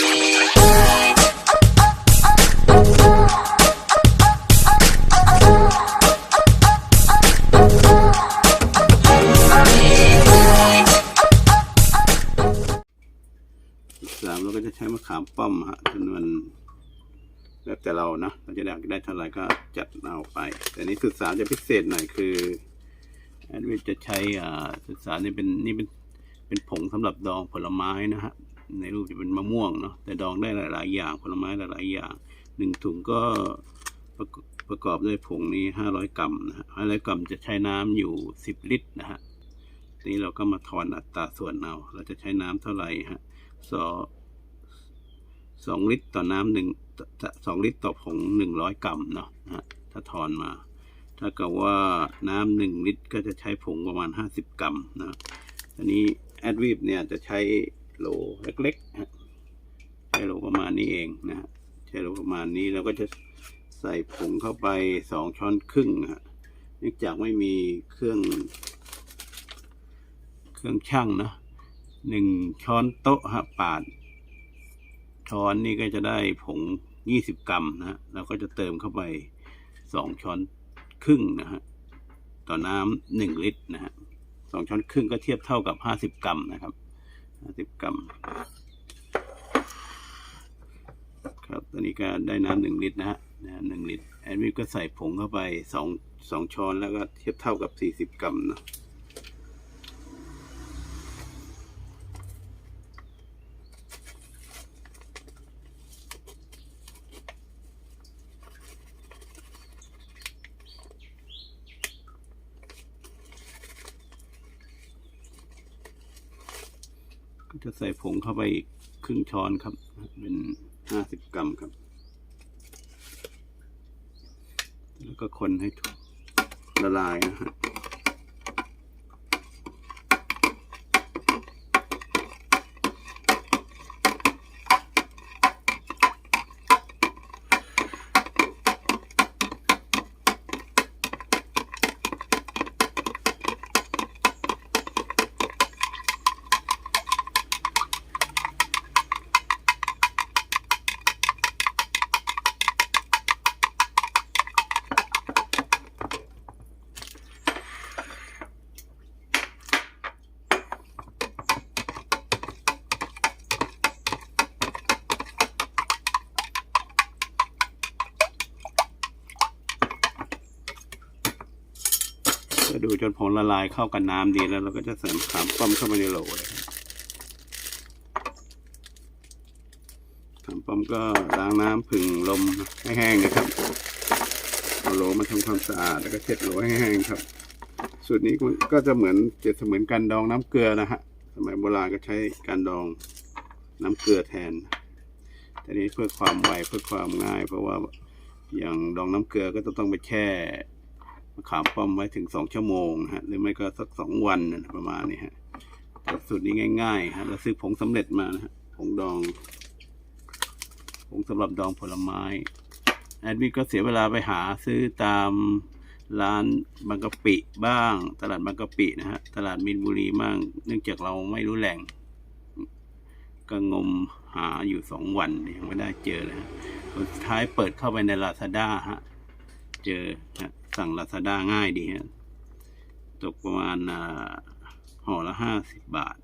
สามเราก็จะใช้มะขามป้อมฮะจำนวนแล้วแต่เรานะเราจะได้ได้เท่าไหร่ก็จัดเอาไป แต่นี้สุดสามจะพิเศษหน่อยคือแอดวิจะใช้อ่าสุดสามนี่เป็นนี่เป็นเป็นผงสำหรับดองผลไม้นะฮะ ในรูปจะเป็นมะม่วงเนาะแต่ดองได้หลาย ๆ อย่างผลไม้หลาย ๆ อย่างหนึ่งถุงก็ประกประกอบด้วยผงนี้ห้าร้อยกรัมนะฮะห้าร้อยกรัมจะใช้น้ำอยู่สิบลิตรนะฮะทีนี้เราก็มาทอนอัตราส่วนเอาเราจะใช้น้ำเท่าไหร่ฮะสอสองลิตรต่อน้ำหนึ่งสองลิตรต่อผงหนึ่งร้อยกรัมเนาะนะฮะถ้าทอนมา ถ้ากับว่าน้ำหนึ่งลิตรก็จะใช้ผงประมาณห้าสิบกรัมนะอันนี้แอดวีฟเนี่ยจะใช้ โหลเล็กๆฮะใช้โหลประมาณนี้เองนะฮะใช้โหลประมาณนี้เราก็จะใส่ผงเข้าไปสองช้อนครึ่งนะฮะเนื่องจากไม่มีเครื่อง เครื่องช่างนะหนึ่งช้อนโต๊ะฮะปาด ช้อนนี่ก็จะได้ผงยี่สิบกรัมนะฮะเราก็จะเติมเข้าไปสองช้อนครึ่งนะฮะต่อน้ำหนึ่งลิตรนะฮะสองช้อนครึ่งก็เทียบเท่ากับห้าสิบกรัมนะครับ สิบกรัมครับตอนนี้ก็ได้น้ำหนึ่งลิตรนะฮะหนึ่งลิตรแอดมินก็ใส่ผงเข้าไปสองสองช้อนแล้วก็เทียบเท่ากับสี่สิบกรัมนะ ก็จะใส่ผงเข้าไปอีกครึ่งช้อนครับ เป็นห้าสิบกรัมครับ แล้วก็คนให้ละลายนะฮะ ดูจนผงละลายเข้ากับน้ำดีแล้วเราก็จะใส่มขามป้อมเข้าไปในโหลเลยขามป้อมก็ล้างน้ำผึ่งลมให้แห้งนะครับเอาโหลมาทำความสะอาดแล้วก็เช็ดโหลให้แห้งครับ สูตรนี้ก็จะเหมือนเจ็ดเสมือนการดองน้ำเกลือนะฮะสมัยโบราณก็ใช้การดองน้ำเกลือแทนแต่นี้เพื่อความไวเพื่อความง่าย เพราะว่าอย่างดองน้ำเกลือก็จะต้องไปแช่ ขามป้อมไว้ถึงสองชั่วโมงฮะหรือไม่ก็สักสองวันประมาณนี้ฮะแต่สูตรนี้ง่ายๆฮะเราซื้อผงสำเร็จมานะฮะผงดองผงสำหรับดองผลไม้แอดมินก็เสียเวลาไปหาซื้อตามร้านบางกะปิบ้าง ตลาดบางกะปินะฮะตลาดมีนบุรีบ้าง เนื่องจากเราไม่รู้แหล่ง ก็งมหาอยู่สองวันยังไม่ได้เจอเลยฮะสุดท้ายเปิดเข้าไปในลาซาด้าฮะ เจอฮะ สั่งลาซาด้าง่ายดีฮะตกประมาณห่อละห้าสิบบาท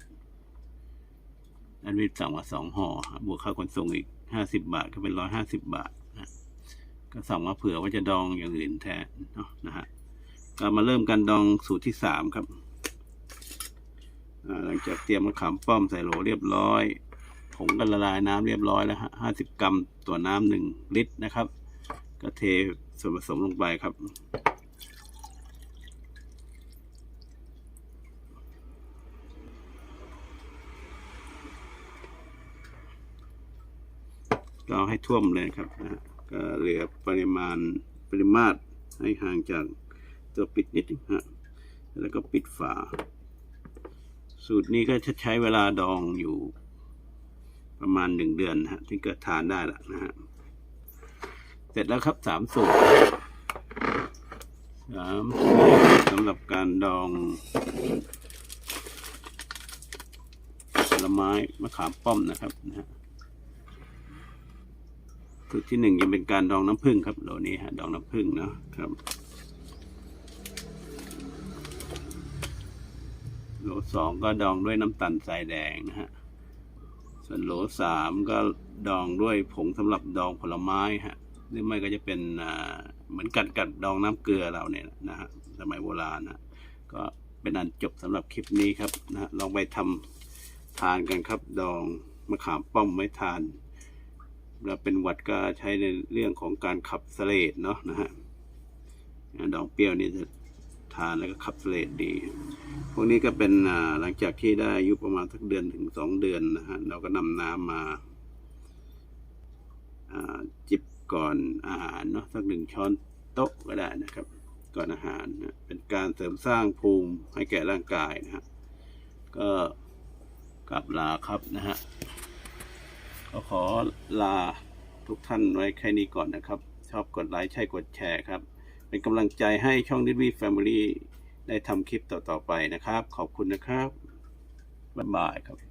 อันนี้สั่งมาสองห่อบวกค่าขนส่งอีกห้าสิบบาทก็เป็นร้อยห้าสิบบาทนะก็สั่งมาเผื่อว่าจะดองอย่างอื่นแทนเนาะนะฮะก็มาเริ่มกันดองสูตรที่สามครับหลังจากเตรียมมะขามป้อมใส่โหลเรียบร้อยผงกันละลายน้ำเรียบร้อยแล้วฮะห้าสิบกรัมต่อน้ำหนึ่งลิตรนะครับ ก็เท ส่วนผสมลงไปครับก็ให้ท่วมเลยครับนะฮะก็เหลือปริมาณปริมาตรให้ห่างจากตัวปิดนิดนึงฮะแล้วก็ปิดฝา สูตรนี้ก็จะใช้เวลาดองอยู่ประมาณหนึ่งเดือนนะฮะถึงเกิดทานได้ล้วนะฮะ เสร็จแล้วครับสามสูตรสามสูตรสำหรับการดองผลไม้มะขามป้อมนะครับนะฮะสูตรที่หนึ่งยังเป็นการดองน้ำผึ้งครับโหลนี้ฮะดองน้ำผึ้งเนาะครับโหลสองก็ดองด้วยน้ำตาลทรายแดงนะฮะส่วนโหลสามก็ดองด้วยผงสำหรับดองผลไม้ฮะ หรือไม่ก็จะเป็นเหมือนกัดกัดดองน้ำเกลือเราเนี่ยนะฮะสมัยโบราณนะก็เป็นอันจบสำหรับคลิปนี้ครับนะฮะลองไปทำทานกันครับ ดองมะขามป้อมไว้ทานเราเป็นหวัดก็ใช้ในเรื่องของการขับเสลดเนาะนะฮะดองเปรี้ยวนี่จะทานแล้วก็ขับเสลดดี พวกนี้ก็เป็นหลังจากที่ได้อายุประมาณสักเดือนถึงสองเดือนนะฮะเราก็นำน้ำมาาจิบ ก่อนอาหารเนาะสักหนึ่งช้อนโต๊ะก็ได้นะครับ ก่อนอาหารนะเป็นการเสริมสร้างภูมิให้แก่ร่างกายนะฮะก็กลับลาครับนะฮะก็ขอลาทุกท่านไว้แค่นี้ก่อนนะครับ ชอบกดไลค์ใช่กดแชร์ครับ เป็นกำลังใจให้ช่องดิวีแฟมิลี่ได้ทำคลิปต่อ ๆ ไปนะครับ ขอบคุณนะครับ บ๊ายบายครับ